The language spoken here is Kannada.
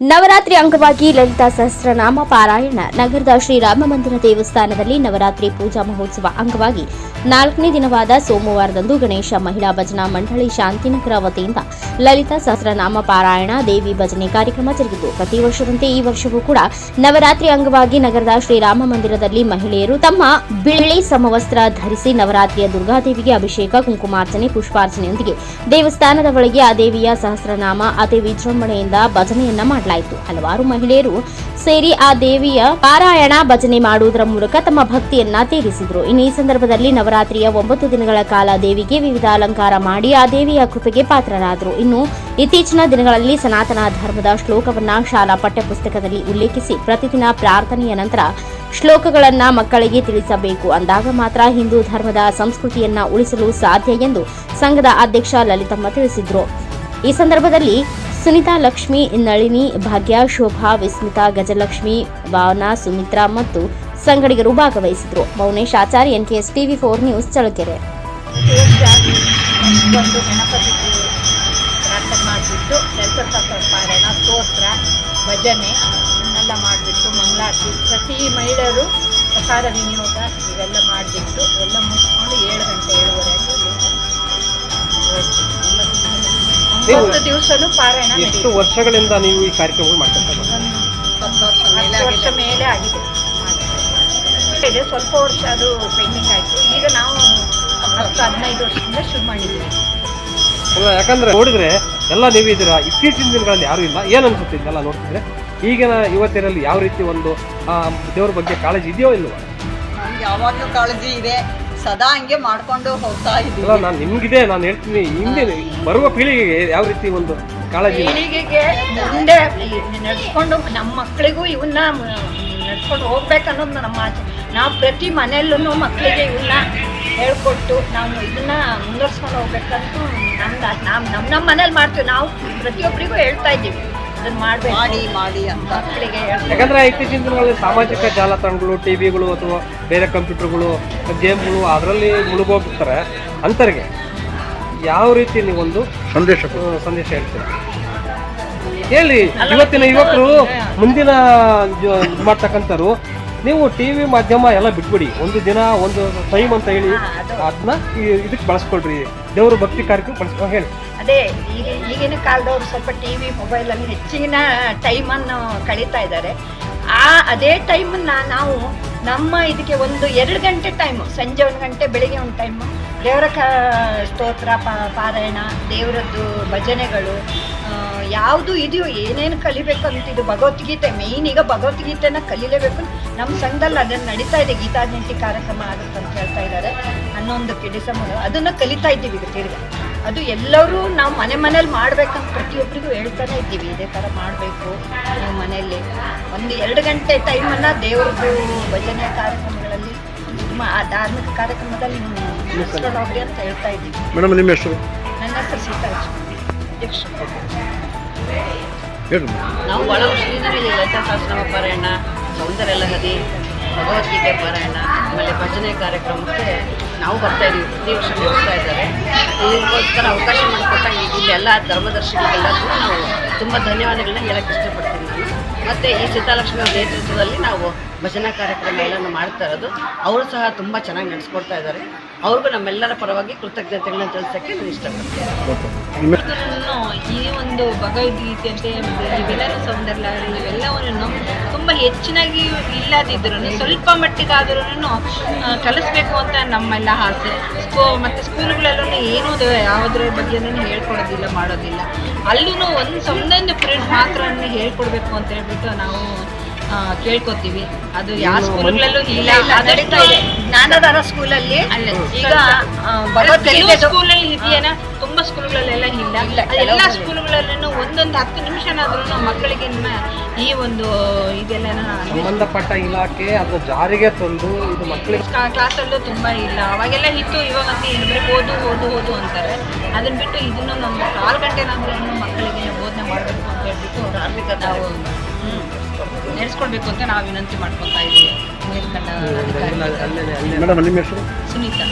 ನವರಾತ್ರಿ ಅಂಗವಾಗಿ ಲಲಿತಾ ಸಹಸ್ರನಾಮ ಪಾರಾಯಣ. ನಗರದ ಶ್ರೀರಾಮ ಮಂದಿರ ದೇವಸ್ಥಾನದಲ್ಲಿ ನವರಾತ್ರಿ ಪೂಜಾ ಮಹೋತ್ಸವ ಅಂಗವಾಗಿ ನಾಲ್ಕನೇ ದಿನವಾದ ಸೋಮವಾರದಂದು ಗಣೇಶ ಮಹಿಳಾ ಭಜನಾ ಮಂಡಳಿ ಶಾಂತಿನಗರ ವತಿಯಿಂದ ಲಲಿತಾ ಸಹಸ್ರನಾಮ ಪಾರಾಯಣ ದೇವಿ ಭಜನೆ ಕಾರ್ಯಕ್ರಮ ಜರುಗಿತು. ಪ್ರತಿ ವರ್ಷದಂತೆ ಈ ವರ್ಷವೂ ಕೂಡ ನವರಾತ್ರಿ ಅಂಗವಾಗಿ ನಗರದ ಶ್ರೀರಾಮ ಮಂದಿರದಲ್ಲಿ ಮಹಿಳೆಯರು ತಮ್ಮ ಬಿಳಿ ಸಮವಸ್ತ್ರ ಧರಿಸಿ ನವರಾತ್ರಿಯ ದುರ್ಗಾದೇವಿಗೆ ಅಭಿಷೇಕ, ಕುಂಕುಮಾರ್ಚನೆ, ಪುಷ್ಪಾರ್ಚನೆಯೊಂದಿಗೆ ದೇವಸ್ಥಾನದ ಒಳಗೆ ಆ ದೇವಿಯ ಸಹಸ್ರನಾಮ, ಅತಿ ವಿಜೃಂಭಣೆಯಿಂದ ಭಜನೆಯನ್ನ ಮಾಡಲಾಯಿತು ಹಲವಾರು ಮಹಿಳೆಯರು ಸೇರಿ ಆ ದೇವಿಯ ಪಾರಾಯಣ ಭಜನೆ ಮಾಡುವುದರ ಮೂಲಕ ತಮ್ಮ ಭಕ್ತಿಯನ್ನ ತೀರಿಸಿದ್ರು ಇನ್ನು ಈ ಸಂದರ್ಭದಲ್ಲಿ ನವರಾತ್ರಿಯ ಒಂಬತ್ತು ದಿನಗಳ ಕಾಲ ದೇವಿಗೆ ವಿವಿಧ ಅಲಂಕಾರ ಮಾಡಿ ಆ ದೇವಿಯ ಕೃಪೆಗೆ ಪಾತ್ರರಾದರು. ಇನ್ನು ಇತ್ತೀಚಿನ ದಿನಗಳಲ್ಲಿ ಸನಾತನ ಧರ್ಮದ ಶ್ಲೋಕವನ್ನ ಶಾಲಾ ಪಠ್ಯಪುಸ್ತಕದಲ್ಲಿ ಉಲ್ಲೇಖಿಸಿ ಪ್ರತಿದಿನ ಪ್ರಾರ್ಥನೆಯ ನಂತರ ಶ್ಲೋಕಗಳನ್ನ ಮಕ್ಕಳಿಗೆ ತಿಳಿಸಬೇಕು. ಅಂದಾಗ ಮಾತ್ರ ಹಿಂದೂ ಧರ್ಮದ ಸಂಸ್ಕೃತಿಯನ್ನ ಉಳಿಸಲು ಸಾಧ್ಯ ಎಂದು ಸಂಘದ ಅಧ್ಯಕ್ಷ ಲಲಿತಮ್ಮ ತಿಳಿಸಿದ್ರು. ಈ ಸಂದರ್ಭದಲ್ಲಿ ಸುನಿತಾ, ಲಕ್ಷ್ಮಿ, ನಳಿನಿ, ಭಾಗ್ಯ, ಶೋಭಾ, ವಿಸ್ಮಿತಾ, ಗಜಲಕ್ಷ್ಮಿ, ಭಾವನಾ, ಸುಮಿತ್ರಾ ಮತ್ತು ಸಂಗಡಿಗರು ಭಾಗವಹಿಸಿದ್ರು. Mounesh Acharya NKS TV four news Chalakere ಮಾಡಿಬಿಟ್ಟು ಪಾರಾಯಣ ಸ್ತೋತ್ರ ಭಜನೆ ಇವನ್ನೆಲ್ಲ ಮಾಡಿಬಿಟ್ಟು ಮಂಗಳಾರತಿ ಪ್ರತಿ ಮಹಿಳೆಯರು ಪ್ರಸಾದ ವಿನಿಯೋಗ ಇವೆಲ್ಲ ಮಾಡಿಬಿಟ್ಟು ಎಲ್ಲ ಮುಗಿಸ್ಕೊಂಡು ಒಂಬತ್ತು ದಿವಸನೂ ಪಾರಾಯಣ ಎಷ್ಟು ನಡೆಯುತ್ತೆ ವರ್ಷಗಳಿಂದ ನೀವು ಈ ಕಾರ್ಯಕ್ರಮಗಳು ಮಾಡ್ತಾ ಬಂದ್ರಿ? ಹತ್ತು ವರ್ಷ ಮೇಲೆ ಆಗಿದೆ. ಇದೆ ಸ್ವಲ್ಪ ವರ್ಷ ಅದು ಪೆಂಡಿಂಗ್ ಆಯಿತು. ಈಗ ನಾವು ಹತ್ತು ಹದಿನೈದು ವರ್ಷದಿಂದ ಶುರು ಮಾಡಿದ್ದೀವಿ. ಯಾಕಂದ್ರೆ ನೋಡಿದ್ರೆ ಎಲ್ಲ ನೀವು ಇದ್ದೀರಾ ಇತ್ತೀಚಿನ ದಿನಗಳಲ್ಲಿ ಯಾರು ಇಲ್ಲ. ಏನ್ ಅನ್ಸುತ್ತೆ ಇದೆಲ್ಲ ನೋಡ್ತಿದ್ರೆ? ಈಗಿನ ಯುವತಿಯರಲ್ಲಿ ಯಾವ ರೀತಿ ಒಂದು ಆ, ದೇವ್ರ ಬಗ್ಗೆ ಕಾಳಜಿ ಇದೆಯೋ ಇಲ್ಲವೋ ನಮ್ಗೆ ಯಾವಾಗಲೂ ಕಾಳಜಿ ಇದೆ. ಸದಾ ಹಂಗೆ ಮಾಡ್ಕೊಂಡು ಹೋಗ್ತಾ ಅಲ್ಲ ಇದ್ದೀವಿ ನಾನು ನಿಮ್ಗಿದೆ ನಾನು ಹೇಳ್ತೀನಿ. ಹಿಂದೆ ಬರುವ ಪೀಳಿಗೆಗೆ ಯಾವ ರೀತಿ ಒಂದು ಕಾಳಜಿ? ಪೀಳಿಗೆಗೆ ಮುಂದೆ ನಡ್ಸ್ಕೊಂಡು ನಮ್ಮ ಮಕ್ಕಳಿಗೂ ಇವನ್ನ ನಡ್ಸ್ಕೊಂಡು ಹೋಗ್ಬೇಕನ್ನೋದು ನಮ್ಮ ಆಚೆ ನಾವು ಪ್ರತಿ ಮನೆಯಲ್ಲೂ ಮಕ್ಕಳಿಗೆ ಇವನ್ನ ಹೇಳ್ಕೊಟ್ಟು ನಾವು ಇದನ್ನ ಮುಂದುವರ್ಸ್ಕೊಂಡು ಹೋಗ್ಬೇಕಂತೂ ನಮ್ದು ಆಸೆ. ನಾವು ನಮ್ಮ ನಮ್ಮ ಮನೇಲಿ ಮಾಡ್ತೀವಿ. ನಾವು ಪ್ರತಿಯೊಬ್ಬರಿಗೂ ಹೇಳ್ತಾ ಇದ್ದೀವಿ. ಅದನ್ನ ಮಾಡ್ಬೇಕು. ಮಾಡಿ ಮಾಡಿ ಅಂತ. ಮಕ್ಕಳಿಗೆ ಹೇಳ್ಬೇಕು. ಯಾಕಂದ್ರೆ ಇತ್ತೀಚಿನ ದಿನಗಳಲ್ಲಿ ಸಾಮಾಜಿಕ ಜಾಲತಾಣಗಳು ಟಿವಿಗಳು ಅಥವಾ ಬೇರೆ ಕಂಪ್ಯೂಟರ್ಗಳು ಗೇಮ್ಗಳು ಅದರಲ್ಲಿ ಮುಳುಗೋಗ್ತಾರೆ ಅಂತರಿಗೆ ಯಾವ ರೀತಿ ನೀವೊಂದು ಸಂದೇಶ ಸಂದೇಶ ಹೇಳ್ತೀರಾ? ಹೇಳಿ ಇವತ್ತಿನ ಯುವಕರು ಮುಂದಿನ ಇದು ಮಾಡ್ತಕ್ಕಂಥವ್ರು ನೀವು ಟಿವಿ ಮಾಧ್ಯಮ ಎಲ್ಲ ಬಿಟ್ಬಿಡಿ. ಒಂದು ದಿನ ಒಂದು ಟೈಮ್ ಅಂತ ಹೇಳಿ ಅದನ್ನ ಇದಕ್ಕೆ ಬಳಸ್ಕೊಳ್ರಿ. ದೇವರು ಭಕ್ತಿ ಕಾರ್ಯಕ್ರಮ ಬಳಸ್ಕೊಂಡು ಹೇಳಿ. ಅದೇ, ಈಗ ಈಗಿನ ಕಾಲದವ್ರು ಸ್ವಲ್ಪ ಟಿ ವಿ ಮೊಬೈಲಲ್ಲಿ ಹೆಚ್ಚಿನ ಟೈಮನ್ನು ಕಳೀತಾ ಇದ್ದಾರೆ. ಆ ಅದೇ ಟೈಮನ್ನು ನಾವು ನಮ್ಮ ಇದಕ್ಕೆ ಒಂದು ಎರಡು ಗಂಟೆ ಟೈಮು, ಸಂಜೆ ಒಂದು ಗಂಟೆ, ಬೆಳಿಗ್ಗೆ ಒಂದು ಟೈಮು. ದೇವರ ಕ ಸ್ತೋತ್ರ ಪಾರಾಯಣ, ದೇವರದ್ದು ಭಜನೆಗಳು ಯಾವುದು ಇದೆಯೋ ಏನೇನು ಕಲಿಬೇಕು ಅಂತ ಇದು ಭಗವದ್ಗೀತೆ ಮೇಯ್ನ್ ಈಗ ಭಗವದ್ಗೀತೆನ ಕಲಿಲೇಬೇಕು. ನಮ್ಮ ಸಂಘದಲ್ಲಿ ಅದನ್ನು ನಡೀತಾ ಇದೆ ಗೀತಾ ಜಯಂತಿ ಕಾರ್ಯಕ್ರಮ ಆಗುತ್ತೆ ಅಂತ ಹೇಳ್ತಾ ಇದ್ದಾರೆ. ಹನ್ನೊಂದಕ್ಕೆ ಡಿಸೆಂಬರ್, ಅದನ್ನು ಕಲಿತಾ ಇದ್ದೀವಿ ಈಗ ತಿರ್ಗ. ಅದು ಎಲ್ಲರೂ ನಾವು ಮನೆ ಮನೇಲಿ ಮಾಡ್ಬೇಕಂತ ಪ್ರತಿಯೊಬ್ಬರಿಗೂ ಹೇಳ್ತಾನೆ ಇದ್ದೀವಿ ಇದೇ ಥರ ಮಾಡಬೇಕು ನೀವು ಮನೆಯಲ್ಲಿ. ಒಂದು ಎರಡು ಗಂಟೆ ಟೈಮನ್ನು ದೇವ್ರದ್ದು ಭಜನೆ ಕಾರ್ಯಕ್ರಮಗಳಲ್ಲಿ ತುಂಬ ಆ ಧಾರ್ಮಿಕ ಕಾರ್ಯಕ್ರಮದಲ್ಲಿ ನೀವು ಹೋಗ್ರಿ ಅಂತ ಹೇಳ್ತಾ ಇದ್ದೀವಿ. ಮೇಡಮ್ ನಿಮ್ಮ ಹೆಸರು? ನನ್ನ ಹೆಸರು ಸೀತಾ ಲಕ್ಷ್ಮಿ ನಾವು ಒಳ ವರ್ಷದಿಂದ ಇಲ್ಲಿ ಲಲಿತಾ ಸಹಸ್ರನಾಮ ಪಾರಾಯಣ ಸೌಂದರ್ಯ ಲಹರಿ ಭಗವದ್ಗೀತೆ ಪಾರಾಯಣ ಆಮೇಲೆ ಭಜನೆ ಕಾರ್ಯಕ್ರಮಕ್ಕೆ ನಾವು ಬರ್ತಾ ಇದ್ದೀವಿ. ಪ್ರತಿ ವರ್ಷ ಬರ್ತಾ ಇದ್ದಾರೆ ಇದಕ್ಕೋಸ್ಕರ ಅವಕಾಶ ಮಾಡಿಕೊಟ್ಟ ಎಲ್ಲ ಧರ್ಮದರ್ಶಿಗಳಿಗೆಲ್ಲರಿಗೂ ನಾವು ತುಂಬ ಧನ್ಯವಾದಗಳನ್ನ ಹೇಳಕ್ಕೆ ಇಷ್ಟಪಡ್ತೀನಿ ನಾನು. ಮತ್ತು ಈ ಸೀತಾಲಕ್ಷ್ಮಿ ಅವ್ರ ನೇತೃತ್ವದಲ್ಲಿ ನಾವು ಭಜನಾ ಕಾರ್ಯಕ್ರಮ ಎಲ್ಲ ಮಾಡ್ತಾ ಇರೋದು. ಅವರು ಸಹ ತುಂಬ ಚೆನ್ನಾಗಿ ನಡೆಸ್ಕೊಡ್ತಾ ಇದ್ದಾರೆ. ಅವ್ರಿಗೂ ನಮ್ಮೆಲ್ಲರ ಪರವಾಗಿ ಕೃತಜ್ಞತೆಗಳನ್ನ ತಿಳಿಸೋಕ್ಕೆ ನಾನು ಇಷ್ಟಪಡ್ತೀನಿ. ಇವುಗಳನ್ನು ಈ ಒಂದು ಭಗವದ್ಗೀತೆ ಅಂತ ಇವೆಲ್ಲರೂ ಸೌಂದರ್ಯ ಇವೆಲ್ಲವನ್ನು ತುಂಬ ಹೆಚ್ಚಿನಾಗಿ ಇಲ್ಲದಿದ್ರೂ ಸ್ವಲ್ಪ ಮಟ್ಟಿಗಾದ್ರೂ ಕಲಿಸ್ಬೇಕು ಅಂತ ನಮ್ಮೆಲ್ಲ ಆಸೆ. ಸ್ಕೂ ಮತ್ತು ಸ್ಕೂಲ್ಗಳಲ್ಲೂ ಏನೂ ಯಾವುದ್ರ ಬಗ್ಗೆನೂ ಹೇಳ್ಕೊಡೋದಿಲ್ಲ ಮಾಡೋದಿಲ್ಲ. ಅಲ್ಲೂ ಒಂದು ಒಂದೊಂದು ಪೀರಿಯಡ್ ಮಾತ್ರ ಹೇಳ್ಕೊಡ್ಬೇಕು ಅಂತ ಹೇಳ್ಬಿಟ್ಟು ನಾವು ಆ, ಕೇಳ್ಕೊತೀವಿ. ಅದು ಯಾವ ಸ್ಕೂಲ್ಗಳಲ್ಲೂ ಇಲ್ಲ. ನಡೀತಾ ಇದೆ ಜ್ಞಾನದಾರ ಸ್ಕೂಲಲ್ಲಿ ಅಲ್ಲ ಈಗ ಸ್ಕೂಲಲ್ಲಿ ಇದೆಯೇನ ತುಂಬಾ ಸ್ಕೂಲ್ಗಳಲ್ಲೆಲ್ಲ ಇಲ್ಲ ಎಲ್ಲ ಕೆಲವು ಸ್ಕೂಲ್ಗಳಲ್ಲೂ ಒಂದೊಂದು ಹತ್ತು ನಿಮಿಷನಾದ್ರೂ ಮಕ್ಕಳಿಗೆ ಈ ಒಂದು ಇದೆಲ್ಲ ಸಂಬಂಧಪಟ್ಟ ಇಲಾಖೆ ಅದು ಜಾರಿಗೆ ತಂದು ಇದು ಮಕ್ಕಳಿಗೆ ಕ್ಲಾಸಲ್ಲೂ ತುಂಬಾ ಇಲ್ಲ. ಅವಾಗೆಲ್ಲ ಇತ್ತು ಇವಾಗ ಅಂತ ಏನು ಬರೀ ಓದು ಓದು ಓದು ಅಂತಾರೆ. ಅದನ್ನ ಬಿಟ್ಟು ಇದನ್ನು ನಮ್ಮ ಕಾಲು ಗಂಟೆನಾದ್ರೂ ಮಕ್ಕಳಿಗೆ ಬೋಧನೆ ಮಾಡಬೇಕು ಅಂತ ಹೇಳ್ಬಿಟ್ಟು ಧಾರ್ಮಿಕ ನಾವು ನಡೆಸ್ಕೊಳ್ಬೇಕು ಅಂತ ನಾವು ವಿನಂತಿ ಮಾಡ್ಕೊತಾ ಇದ್ದೀವಿ. ಮೇಲ್ಕಂಡ ಸುನೀತಾ.